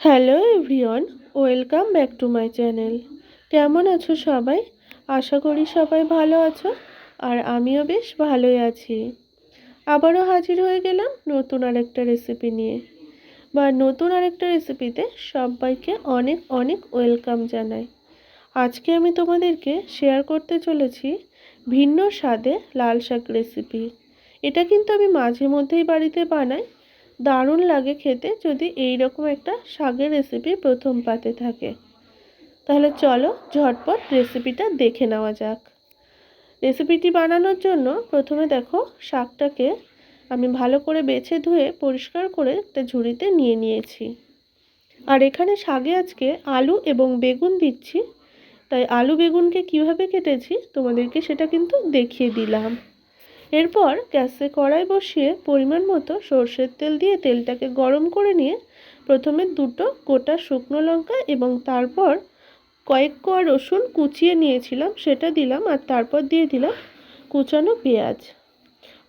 Hello everyone, welcome back to my channel. কেমন আছো সবাই? আশা করি সবাই ভালো আছো, আর আমিও বেশ ভালোই আছি। আবারও হাজির হয়ে গেলাম নতুন আরেকটা রেসিপি নিয়ে। বা নতুন আরেকটা রেসিপিতে সবাইকে অনেক অনেক ওয়েলকাম জানাই। আজকে আমি তোমাদেরকে শেয়ার করতে চলেছি ভিন্ন স্বাদে লাল শাক রেসিপি এটা কিন্তু আমি মাঝে মধ্যেই বাড়িতে বানাই দারুণ লাগে খেতে যদি এই রকম একটা শাকের রেসিপি প্রথম পাতে থাকে। তাহলে চলো ঝটপট রেসিপিটা দেখে নেওয়া যাক। রেসিপিটি বানানোর জন্য প্রথমে দেখো শাকটাকে আমি ভালো করে বেছে ধুয়ে পরিষ্কার করে একটা ঝুড়িতে নিয়ে নিয়েছি। আর এখানে শাকে আজকে আলু এবং বেগুন দিচ্ছি। তাই আলু বেগুনকে কীভাবে কেটেছি তোমাদেরকে সেটা কিন্তু দেখিয়ে দিলাম। এরপর গ্যাসে কড়াই বসিয়ে পরিমাণ মতো সর্ষের তেল দিয়ে তেলটাকে গরম করে নিয়ে প্রথমে দুটো গোটা শুকনো লঙ্কা এবং তারপর কয়েক কোয়া রসুন কুচিয়ে নিয়েছিলাম, সেটা দিলাম আর তারপর দিয়ে দিলাম কুচানো পেঁয়াজ।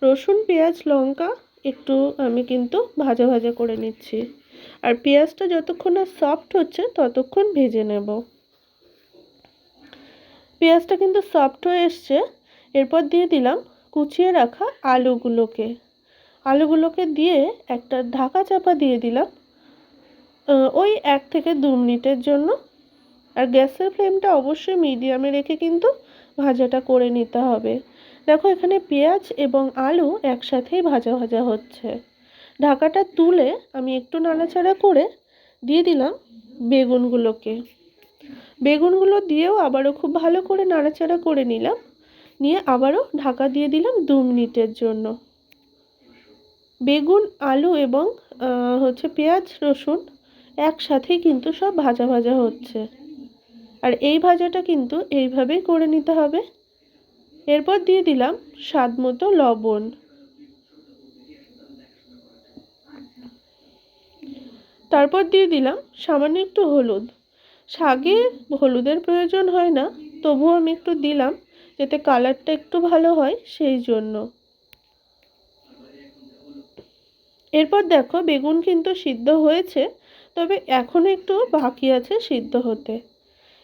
রসুন, পেঁয়াজ, লঙ্কা একটু আমি কিন্তু ভাজা ভাজা করে নিচ্ছি। আর পেঁয়াজটা যতক্ষণ না সফট হচ্ছে ততক্ষণ ভেজে নেব। পেঁয়াজটা কিন্তু সফট হয়ে এসছে। এরপর দিয়ে দিলাম কুচিয়ে রাখা আলুগুলোকে। আলুগুলোকে দিয়ে একটা ঢাকা চাপা দিয়ে দিলাম। ওই এক থেকে দু মিনিটের জন্য। আর গ্যাসের ফ্লেমটা অবশ্যই মিডিয়ামে রেখে কিন্তু ভাজাটা করে নিতে হবে। দেখো এখানে পেঁয়াজ এবং আলু একসাথেই ভাজা ভাজা হচ্ছে। ঢাকাটা তুলে আমি একটু নাড়াচাড়া করে দিয়ে দিলাম বেগুনগুলোকে। বেগুনগুলো দিয়েও আবারও খুব ভালো করে নাড়াচাড়া করে নিলাম। নিয়ে আবারও ঢাকা দিয়ে দিলাম দু মিনিটের জন্য। বেগুন, আলু এবং হচ্ছে পেঁয়াজ, রসুন একসাথেই কিন্তু সব ভাজা ভাজা হচ্ছে। আর এই ভাজাটা কিন্তু এইভাবেই করে নিতে হবে। এরপর দিয়ে দিলাম স্বাদ মতো লবণ। তারপর দিয়ে দিলাম সামান্য একটু হলুদ। শাকে হলুদের প্রয়োজন হয় না, তবুও আমি একটু দিলাম যাতে কালারটা একটু ভালো হয় সেই জন্য। এরপর দেখো বেগুন কিন্তু সিদ্ধ হয়েছে, তবে এখনও একটু বাকি আছে সিদ্ধ হতে।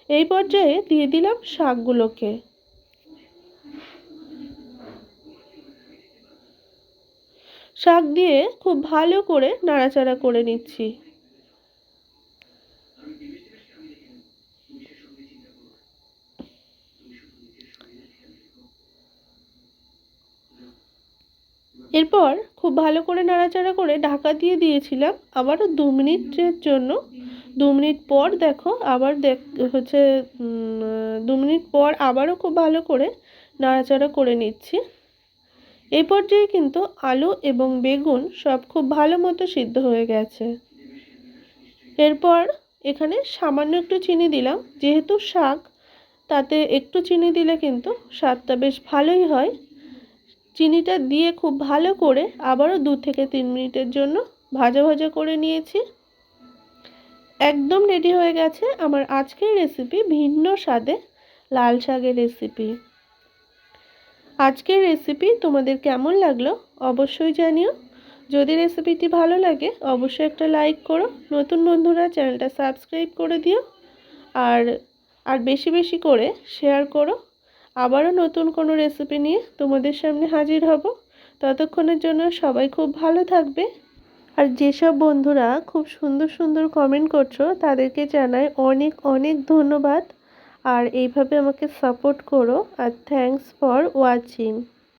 এই পর্যায়ে দিয়ে দিলাম শাকগুলোকে। শাক দিয়ে খুব ভালো করে নাড়াচাড়া করে নিচ্ছি। এরপর খুব ভালো করে নাড়াচাড়া করে ঢাকা দিয়ে দিয়েছিলাম আবারও দু মিনিটের জন্য। দু মিনিট পর দেখো আবার দেখ, হচ্ছে দু মিনিট পর আবারও খুব ভালো করে নাড়াচাড়া করে নিচ্ছি। এই পর্যায়ে কিন্তু আলু এবং বেগুন সব খুব ভালো মতো সিদ্ধ হয়ে গেছে। এরপর এখানে সামান্য একটু চিনি দিলাম। যেহেতু শাক, তাতে একটু চিনি দিলে কিন্তু স্বাদটা বেশ ভালোই হয়। চিনিটা দিয়ে খুব ভালো করে আবারও দু থেকে তিন মিনিটের জন্য ভাজা ভাজা করে নিয়েছি। একদম রেডি হয়ে গেছে আমার আজকের রেসিপি ভিন্ন স্বাদে লাল শাকের রেসিপি আজকের রেসিপি তোমাদের কেমন লাগল অবশ্যই জানিও। যদি রেসিপিটি ভালো লাগে অবশ্যই একটা লাইক করো, নতুন বন্ধুরা চ্যানেলটা সাবস্ক্রাইব করে দিও। আর আর বেশি বেশি করে শেয়ার করো। আবারও নতুন কোনো রেসিপি নিয়ে তোমাদের সামনে হাজির হব। ততক্ষণের জন্য সবাই খুব ভালো থাকবে। আর যেসব বন্ধুরা খুব সুন্দর সুন্দর কমেন্ট করছ, তাদেরকে জানাই অনেক অনেক ধন্যবাদ। আর এইভাবে আমাকে সাপোর্ট করো। আর থ্যাংকস ফর ওয়াচিং